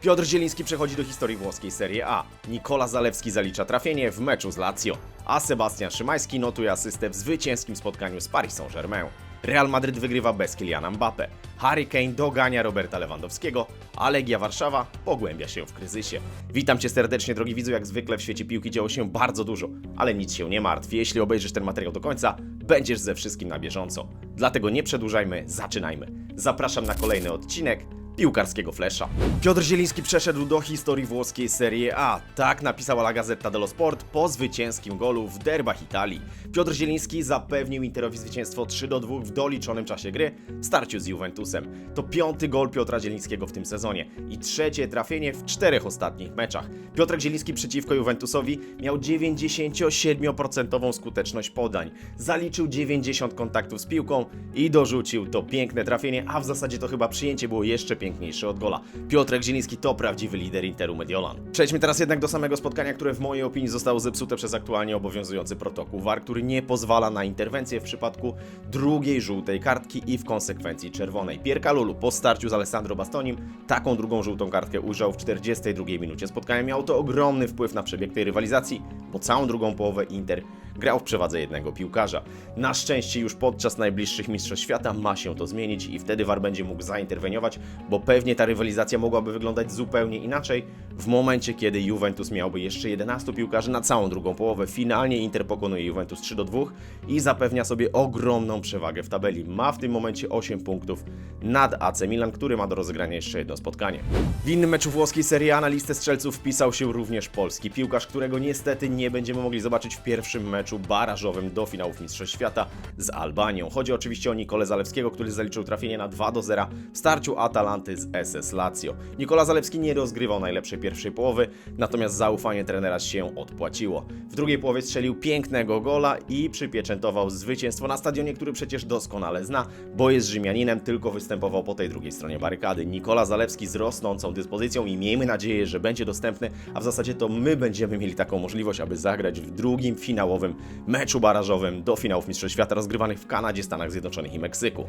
Piotr Zieliński przechodzi do historii włoskiej Serie A. Nikola Zalewski zalicza trafienie w meczu z Lazio, a Sebastian Szymański notuje asystę w zwycięskim spotkaniu z Paris Saint-Germain. Real Madryt wygrywa bez Kyliana Mbappe. Harry Kane dogania Roberta Lewandowskiego, a Legia Warszawa pogłębia się w kryzysie. Witam Cię serdecznie, drogi widzu. Jak zwykle w świecie piłki działo się bardzo dużo, ale nic się nie martw. Jeśli obejrzysz ten materiał do końca, będziesz ze wszystkim na bieżąco. Dlatego nie przedłużajmy, zaczynajmy. Zapraszam na kolejny odcinek piłkarskiego flesza. Piotr Zieliński przeszedł do historii włoskiej Serie A. Tak napisała La Gazzetta dello Sport po zwycięskim golu w derbach Italii. Piotr Zieliński zapewnił Interowi zwycięstwo 3 do 2 w doliczonym czasie gry w starciu z Juventusem. To piąty gol Piotra Zielińskiego w tym sezonie i trzecie trafienie w czterech ostatnich meczach. Piotrek Zieliński przeciwko Juventusowi miał 97% skuteczność podań. Zaliczył 90 kontaktów z piłką i dorzucił to piękne trafienie, a w zasadzie to chyba przyjęcie było jeszcze piękniejsze od gola. Piotrek Zieliński to prawdziwy lider Interu Mediolan. Przejdźmy teraz jednak do samego spotkania, które w mojej opinii zostało zepsute przez aktualnie obowiązujący protokół VAR, który nie pozwala na interwencję w przypadku drugiej żółtej kartki i w konsekwencji czerwonej. Pierka Lulu po starciu z Alessandro Bastonim taką drugą żółtą kartkę ujrzał w 42 minucie spotkania. Miało to ogromny wpływ na przebieg tej rywalizacji, bo całą drugą połowę Inter grał w przewadze jednego piłkarza. Na szczęście już podczas najbliższych Mistrzostw Świata ma się to zmienić i wtedy VAR będzie mógł zainterweniować, bo pewnie ta rywalizacja mogłaby wyglądać zupełnie inaczej w momencie, kiedy Juventus miałby jeszcze 11 piłkarzy na całą drugą połowę. Finalnie Inter pokonuje Juventus 3 do 2 i zapewnia sobie ogromną przewagę w tabeli. Ma w tym momencie 8 punktów nad AC Milan, który ma do rozegrania jeszcze jedno spotkanie. W innym meczu włoskiej Serie A na listę strzelców wpisał się również polski piłkarz, którego niestety nie będziemy mogli zobaczyć w pierwszym meczu barażowym do finałów Mistrzostw Świata z Albanią. Chodzi oczywiście o Nikolę Zalewskiego, który zaliczył trafienie na 2 do 0 w starciu Atalanty z SS Lazio. Nikola Zalewski nie rozgrywał najlepszej pierwszej połowy, natomiast zaufanie trenera się odpłaciło. Drugiej połowie strzelił pięknego gola i przypieczętował zwycięstwo na stadionie, który przecież doskonale zna, bo jest Rzymianinem, tylko występował po tej drugiej stronie barykady. Nikola Zalewski z rosnącą dyspozycją i miejmy nadzieję, że będzie dostępny, a w zasadzie to my będziemy mieli taką możliwość, aby zagrać w drugim finałowym meczu barażowym do finałów Mistrzostw Świata rozgrywanych w Kanadzie, Stanach Zjednoczonych i Meksyku.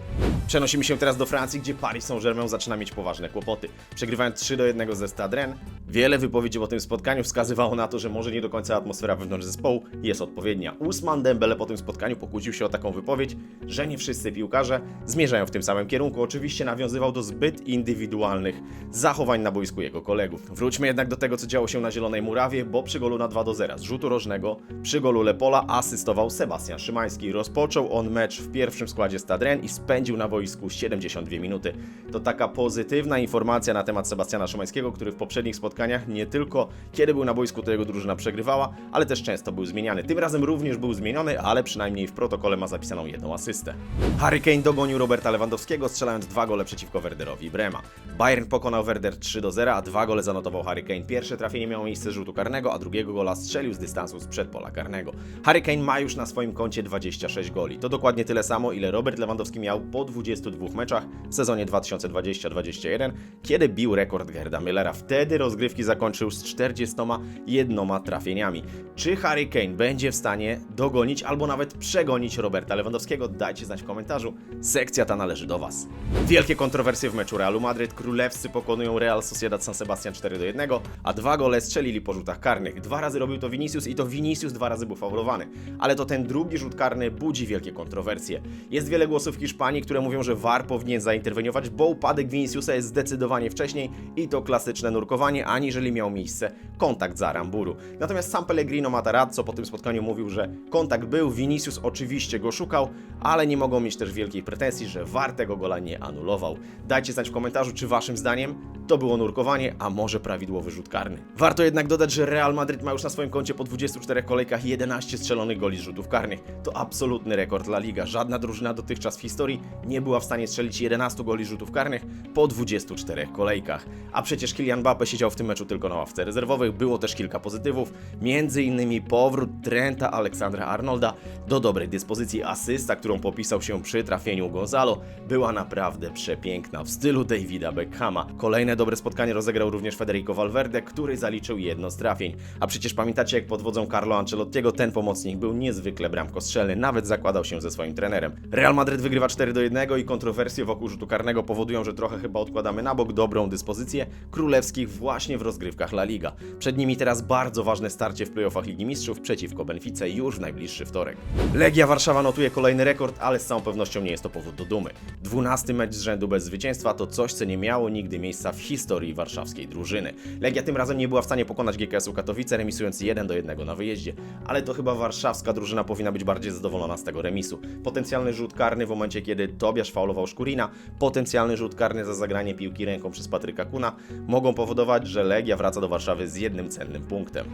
Przenosimy się teraz do Francji, gdzie Paris Saint-Germain zaczyna mieć poważne kłopoty. Przegrywając 3 do 1 ze Stade Rennes, wiele wypowiedzi po tym spotkaniu wskazywało na to, że może nie do końca atmosfera wewnątrz zespołu jest odpowiednia. Usman Dembele po tym spotkaniu pokłócił się o taką wypowiedź, że nie wszyscy piłkarze zmierzają w tym samym kierunku. Oczywiście nawiązywał do zbyt indywidualnych zachowań na boisku jego kolegów. Wróćmy jednak do tego, co działo się na Zielonej Murawie, bo przy golu na 2 do 0 z rzutu rożnego, przy golu Lepola asystował Sebastian Szymański. Rozpoczął on mecz w pierwszym składzie Stadren i spędził na boisku 72 minuty. To taka pozytywna informacja na temat Sebastiana Szymańskiego, który w poprzednich spotkaniach nie tylko kiedy był na boisku, to jego drużyna przegrywała, ale też często był zmieniany. Tym razem również był zmieniony, ale przynajmniej w protokole ma zapisaną jedną asystę. Harry Kane dogonił Roberta Lewandowskiego, strzelając dwa gole przeciwko Werderowi Brema. Bayern pokonał Werder 3 do 0, a dwa gole zanotował Harry Kane. Pierwsze trafienie miało miejsce z rzutu karnego, a drugiego gola strzelił z dystansu sprzed pola karnego. Harry Kane ma już na swoim koncie 26 goli. To dokładnie tyle samo, ile Robert Lewandowski miał po 22 meczach w sezonie 2020-2021, kiedy bił rekord Gerda Müllera. Wtedy rozgrywki zakończył z 41 trafieniami. Czy Harry Kane będzie w stanie dogonić albo nawet przegonić Roberta Lewandowskiego? Dajcie znać w komentarzu. Sekcja ta należy do Was. Wielkie kontrowersje w meczu Realu Madryt. Królewscy pokonują Real Sociedad San Sebastian 4 do 1, a dwa gole strzelili po rzutach karnych. Dwa razy robił to Vinicius i to Vinicius dwa razy był faulowany. Ale to ten drugi rzut karny budzi wielkie kontrowersje. Jest wiele głosów w Hiszpanii, które mówią, że VAR powinien zainterweniować, bo upadek Viniciusa jest zdecydowanie wcześniej i to klasyczne nurkowanie, aniżeli miał miejsce kontakt za Aramburu. Natomiast sam Pellegrino Matarazzo po tym spotkaniu mówił, że kontakt był, Vinicius oczywiście go szukał, ale nie mogą mieć też wielkiej pretensji, że VAR tego gola nie anulował. Dajcie znać w komentarzu, czy waszym zdaniem to było nurkowanie, a może prawidłowy rzut karny. Warto jednak dodać, że Real Madryt ma już na swoim koncie po 24 kolejkach 11 strzelonych goli z rzutów karnych. To absolutny rekord La Liga. Żadna drużyna dotychczas w historii nie była w stanie strzelić 11 goli z rzutów karnych po 24 kolejkach. A przecież Kylian Mbappe siedział w tym tym meczu tylko na ławce rezerwowych. Było też kilka pozytywów, innymi powrót Trenta Aleksandra Arnolda do dobrej dyspozycji. Asysta, którą popisał się przy trafieniu Gonzalo, była naprawdę przepiękna w stylu Davida Beckhama. Kolejne dobre spotkanie rozegrał również Federico Valverde, który zaliczył jedno z trafień. A przecież pamiętacie, jak pod wodzą Carlo Ancelottiego ten pomocnik był niezwykle bramkostrzelny, nawet zakładał się ze swoim trenerem. Real Madryt wygrywa 4 do 1 i kontrowersje wokół rzutu karnego powodują, że trochę chyba odkładamy na bok dobrą dyspozycję królewskich właśnie w rozgrywkach La Liga. Przed nimi teraz bardzo ważne starcie w playoffach Ligi Mistrzów przeciwko Benfice już w najbliższy wtorek. Legia Warszawa notuje kolejny rekord, ale z całą pewnością nie jest to powód do dumy. 12 mecz z rzędu bez zwycięstwa to coś, co nie miało nigdy miejsca w historii warszawskiej drużyny. Legia tym razem nie była w stanie pokonać GKS-u Katowice, remisując 1 do 1 na wyjeździe, ale to chyba warszawska drużyna powinna być bardziej zadowolona z tego remisu. Potencjalny rzut karny w momencie, kiedy Tobiasz faulował Szkurina, potencjalny rzut karny za zagranie piłki ręką przez Patryka Kuna mogą powodować, że Legia wraca do Warszawy z jednym cennym punktem.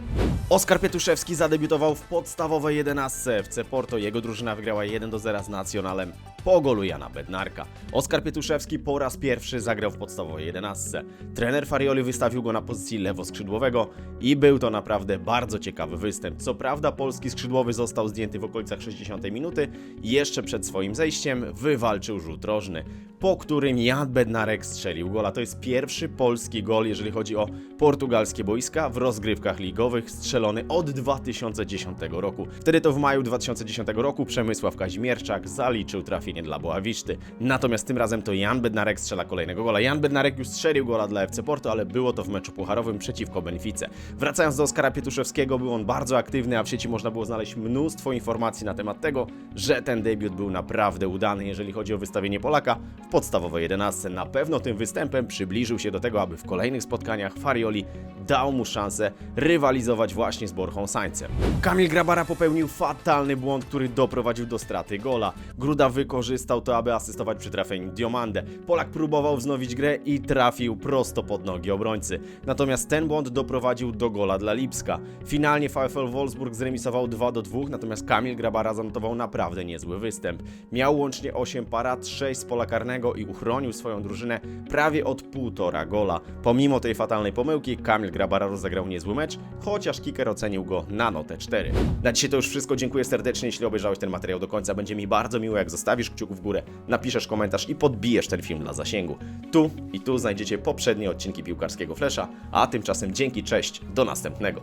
Oskar Pietuszewski zadebiutował w podstawowej 11 FC Porto. Jego drużyna wygrała 1 do 0 z Nacionalem po golu Jana Bednarka. Oskar Pietuszewski po raz pierwszy zagrał w podstawowej 11. Trener Farioli wystawił go na pozycji lewoskrzydłowego i był to naprawdę bardzo ciekawy występ. Co prawda polski skrzydłowy został zdjęty w okolicach 60 minuty i jeszcze przed swoim zejściem wywalczył rzut rożny, po którym Jan Bednarek strzelił gola. To jest pierwszy polski gol, jeżeli chodzi o portugalskie boiska w rozgrywkach ligowych strzelony od 2010 roku. Wtedy to w maju 2010 roku Przemysław Kazimierczak zaliczył trafienie dla Boawiszty. Natomiast tym razem to Jan Bednarek strzela kolejnego gola. Jan Bednarek już strzelił gola dla FC Porto, ale było to w meczu pucharowym przeciwko Benfice. Wracając do Oskara Pietuszewskiego, był on bardzo aktywny, a w sieci można było znaleźć mnóstwo informacji na temat tego, że ten debiut był naprawdę udany, jeżeli chodzi o wystawienie Polaka w podstawowej 11. Na pewno tym występem przybliżył się do tego, aby w kolejnych spotkaniach Farioli dał mu szansę rywalizować właśnie z Borchą Sańcem. Kamil Grabara popełnił fatalny błąd, który doprowadził do straty gola. Gruda wykorzystał to, aby asystować przy trafieniu Diomande. Polak próbował wznowić grę i trafił prosto pod nogi obrońcy. Natomiast ten błąd doprowadził do gola dla Lipska. Finalnie VfL Wolfsburg zremisował 2 do 2, natomiast Kamil Grabara zanotował naprawdę niezły występ. Miał łącznie 8 parat, 6 z pola karnego i uchronił swoją drużynę prawie od półtora gola. Pomimo tej fatalnej pomyłki, Kamil Grabara rozegrał niezły mecz, chociaż kicker ocenił go na notę 4. Na dzisiaj to już wszystko. Dziękuję serdecznie, jeśli obejrzałeś ten materiał do końca. Będzie mi bardzo miło, jak zostawisz kciuk w górę, napiszesz komentarz i podbijesz ten film dla zasięgu. Tu i tu znajdziecie poprzednie odcinki piłkarskiego Flesza, a tymczasem dzięki, cześć, do następnego.